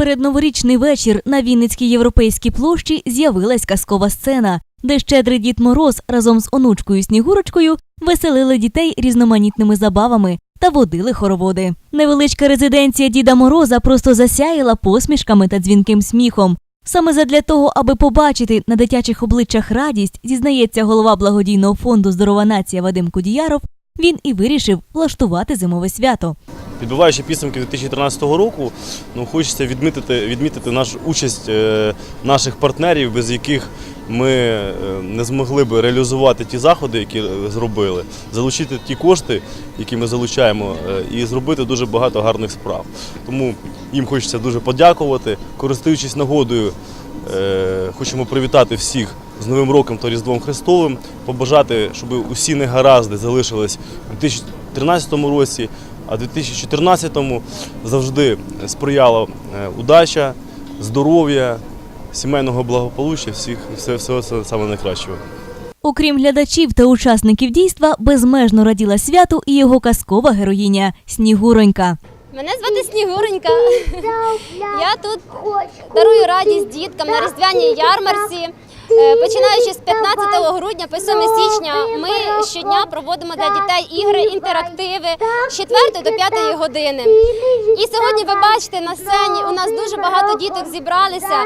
передноворічний вечір на Вінницькій європейській площі з'явилась казкова сцена, де щедрий Дід Мороз разом з онучкою Снігурочкою веселили дітей різноманітними забавами та водили хороводи. Невеличка резиденція Діда Мороза просто засяяла посмішками та дзвінким сміхом. Саме задля того, аби побачити на дитячих обличчях радість, зізнається голова благодійного фонду Здорова нація Вадим Кудіяров. Він і вирішив влаштувати зимове свято. Підбиваючи підсумки 2013 року, ну хочеться відмітити, відмітити нашу участь е, наших партнерів, без яких ми е, не змогли би реалізувати ті заходи, які е, зробили, залучити ті кошти, які ми залучаємо, і зробити дуже багато гарних справ. Тому їм хочеться дуже подякувати. Користуючись нагодою, хочемо привітати всіх з Новим роком та Різдвом Христовим, побажати, щоб усі негаразди залишились у 2013 році, а в 2014 завжди сприяла е, удача, здоров'я, сімейного благополуччя, всіх все, все, все саме найкращого. Окрім глядачів та учасників дійства, безмежно раділа святу і його казкова героїня Снігуронька. Мене звати Снігуренька. Я тут дарую радість діткам на різдвяній ярмарці. Е, Починаючи з 15 грудня по 7 січня, ми щодня проводимо для дітей ігри, інтерактиви з 4 до 5 години. І сьогодні ви бачите на сцені, у нас дуже багато діток зібралися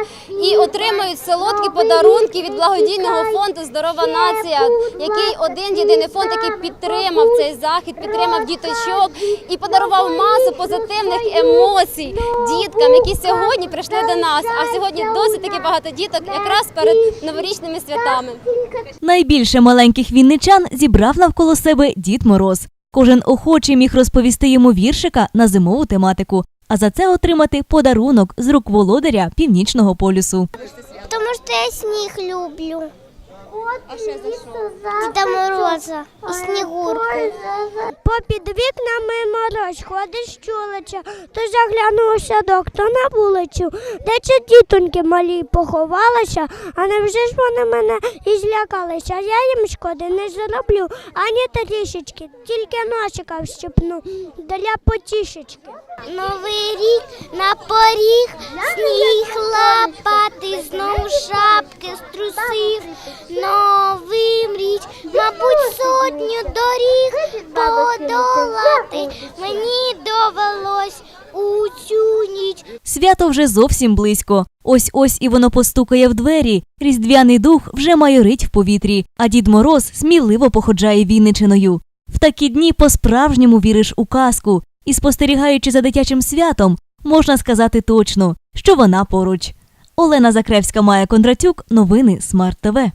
і отримують солодкі подарунки від благодійного фонду Здорова нація, який один єдиний фонд, який підтримав цей захід, підтримав діточок і подарував масу позитивних емоцій діткам, які сьогодні прийшли до нас. А сьогодні досить таки багато діток, якраз перед новорічними святами. Найбільше маленьких вінничан зібрав навколо себе Дід Мороз. Кожен охочий міг розповісти йому віршика на зимову тематику, а за це отримати подарунок з рук володаря північного полюсу. Тому що я сніг люблю. А ще за що? Діда Мороза і Снігурку. Попід вікнами мороз ходить щулеча, то заглянув у садок, то на вулицю, де чи дітоньки малі поховалися, а невже ж вони мене і злякалися? Я їм шкоди не зроблю, ані трішечки, тільки носика вщипну для потішечки. Новий рік на поріг, сніг сотню доріг подолати. Мені довелось у цю ніч Свято вже зовсім близько. Ось ось і воно постукає в двері. Різдвяний дух вже майорить в повітрі, а Дід Мороз сміливо походжає Вінничиною. В такі дні по-справжньому віриш у казку, і спостерігаючи за дитячим святом, можна сказати точно, що вона поруч. Олена Закревська, Майя Кондратюк, новини Смарт ТВ.